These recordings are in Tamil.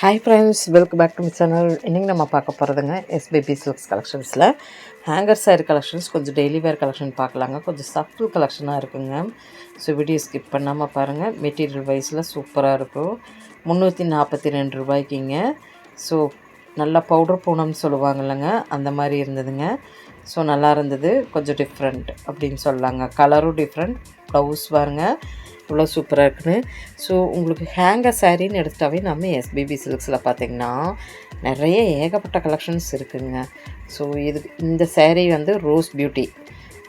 Hi friends welcome back to my channel இன்றைக்கி நம்ம பார்க்க போகிறதுங்க எஸ்பிபி சில்க்ஸ் கலெக்ஷன்ஸில் ஹேங்கர் சேர் கலெக்ஷன்ஸ் கொஞ்சம் டெய்லி வேர் கலெக்ஷன் பார்க்கலாங்க. கொஞ்சம் சஃபில் கலெக்ஷனாக இருக்குங்க. ஸோ வீடியோ ஸ்கிப் பண்ணாமல் பாருங்கள் மெட்டீரியல் வைஸில் சூப்பராக இருக்கும். முந்நூற்றி நாற்பத்தி ரெண்டு ரூபாய்க்குங்க. ஸோ நல்லா பவுடர் பூனம்னு சொல்லுவாங்க இல்லைங்க அந்த மாதிரி இருந்ததுங்க. ஸோ நல்லா இருந்தது. கொஞ்சம் டிஃப்ரெண்ட் அப்படின்னு சொல்லலாங்க கலரும் டிஃப்ரெண்ட் ப்ளவுஸ் பாருங்கள் இவ்வளோ சூப்பராக இருக்குன்னு. ஸோ உங்களுக்கு ஹேங்கர் சாரின்னு எடுத்துட்டாவே நம்ம எஸ்பிபி சில்க்ஸில் பார்த்தீங்கன்னா நிறைய ஏகப்பட்ட கலெக்ஷன்ஸ் இருக்குங்க. ஸோ இது இந்த சேரீ வந்து ரோஸ் பியூட்டி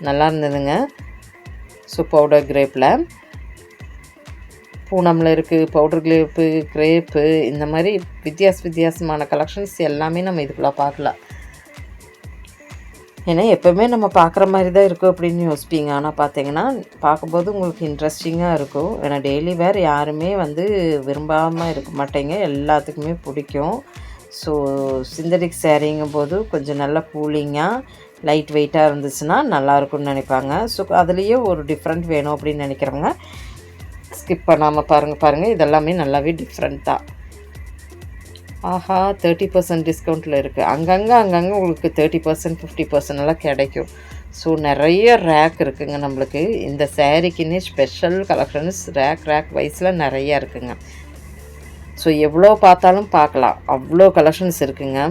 நல்லா இருந்ததுங்க. ஸோ பவுடர் கிரேப்பில் பூனமில் இருக்குது பவுடர் கிரேப்பு கிரேப்பு இந்த மாதிரி வித்தியாச வித்தியாசமான கலெக்ஷன்ஸ் எல்லாமே நம்ம இதுக்குள்ளே பார்க்கலாம் ஏன்னா எப்போவுமே நம்ம பார்க்குற மாதிரி தான் இருக்கும் அப்படின்னு யோசிப்பீங்க. ஆனால் பார்த்தீங்கன்னா பார்க்கும்போது உங்களுக்கு இன்ட்ரெஸ்டிங்காக இருக்கும். ஏன்னா டெய்லி வேர் யாருமே வந்து விரும்பாமல் இருக்க மாட்டேங்க. எல்லாத்துக்குமே பிடிக்கும். ஸோ சிந்தடிக் சேரீங்கும் போது கொஞ்சம் நல்லா கூலிங்காக லைட் வெயிட்டாக இருந்துச்சுன்னா நல்லாயிருக்கும்னு நினைப்பாங்க. ஸோ அதுலேயே ஒரு டிஃப்ரெண்ட் வேணும் அப்படின்னு நினைக்கிறவங்க ஸ்கிப் பண்ணாமல் பாருங்கள் பாருங்கள் இதெல்லாமே நல்லாவே டிஃப்ரெண்ட் தான். ஆஹா தேர்ட்டி பர்சன்ட் டிஸ்கவுண்ட்டில் இருக்குது அங்கங்கே அங்கங்கே உங்களுக்கு தேர்ட்டி பர்சன்ட் ஃபிஃப்டி பர்சன்ட் எல்லாம் கிடைக்கும். ஸோ நிறைய ரேக் இருக்குங்க நம்மளுக்கு. இந்த சேரீக்குன்னே ஸ்பெஷல் கலெக்ஷன்ஸ் ரேக் ரேக் வைஸில் நிறைய இருக்குங்க. ஸோ எவ்வளோ பார்த்தாலும் பார்க்கலாம். அவ்வளோ கலெக்ஷன்ஸ் இருக்குங்க.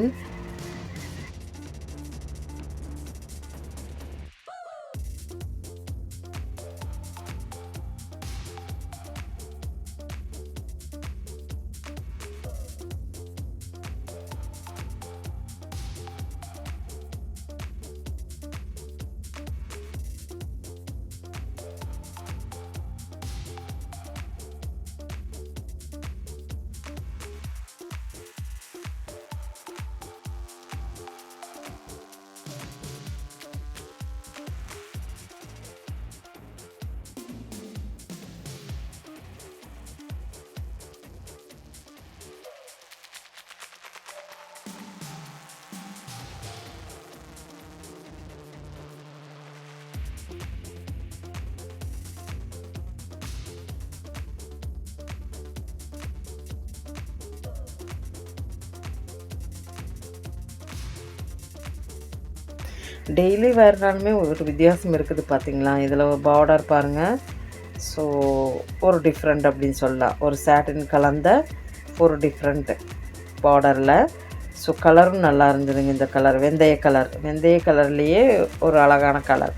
டெய்லி வேறுனாலுமே ஒரு வித்தியாசம் இருக்குது பார்த்தீங்களா? இதில் பார்டர் பாருங்கள் ஸோ ஒரு டிஃப்ரெண்ட் அப்படின்னு சொல்லலாம். ஒரு சாட்டின் கலந்த ஒரு டிஃப்ரெண்ட் பார்டரில் ஸோ கலரும் நல்லா இருந்ததுங்க இந்த கலர் வெந்தய கலர் வெந்தய கலர்லேயே ஒரு அழகான கலர்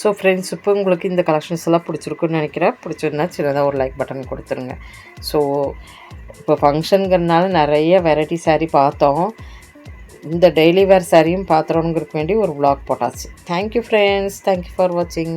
ஸோ ஃப்ரெண்ட்ஸ் இப்போ உங்களுக்கு இந்த கலெக்ஷன்ஸ் எல்லாம் பிடிச்சிருக்குன்னு நினைக்கிறேன். பிடிச்சிருந்தா சின்னதாக ஒரு லைக் பட்டன் கொடுத்துருங்க. ஸோ இப்போ ஃபங்க்ஷனுங்கிறதுனால நிறைய வெரைட்டி சாரீ பார்த்தோம். இந்த டெய்லி வேர் சாரியும் பார்த்துறோங்கிறதுக்கு வேண்டி ஒரு விளாக் போட்டாச்சு. தேங்க்யூ ஃப்ரெண்ட்ஸ் தேங்க்யூ ஃபார் வாட்சிங்